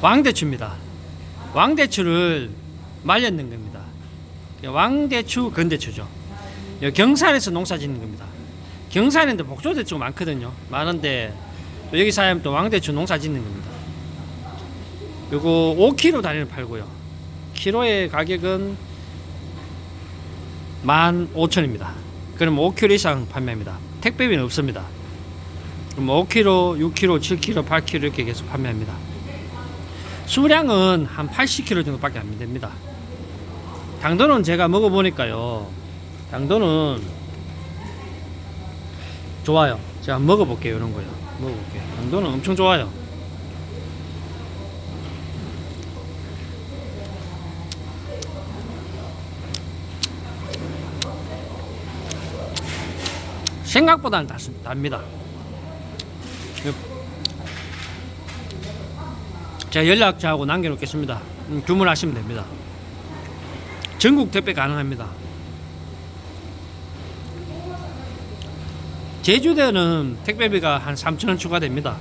왕대추입니다. 왕대추를 말렸는 겁니다. 왕대추, 건대추죠. 경산에서 농사 짓는 겁니다. 경산인데 복조대추가 많거든요. 많은데 또 여기 사면 또 왕대추 농사 짓는 겁니다. 요거 5kg 단위로 팔고요. 키로의 가격은 15,000원입니다. 그럼 5kg 이상 판매합니다. 택배비는 없습니다. 그럼 5kg, 6kg, 7kg, 8kg 이렇게 계속 판매합니다. 수량은 한 80kg 정도밖에 안 됩니다. 당도는 제가 먹어보니까요. 당도는 좋아요. 제가 먹어볼게요. 이런 거요. 먹어볼게요. 당도는 엄청 좋아요. 생각보다는 다, 답니다. 제가 연락처하고 남겨놓겠습니다. 음, 주문하시면 됩니다. 전국 택배 가능합니다. 제주도는 택배비가 한 3,000원 추가됩니다.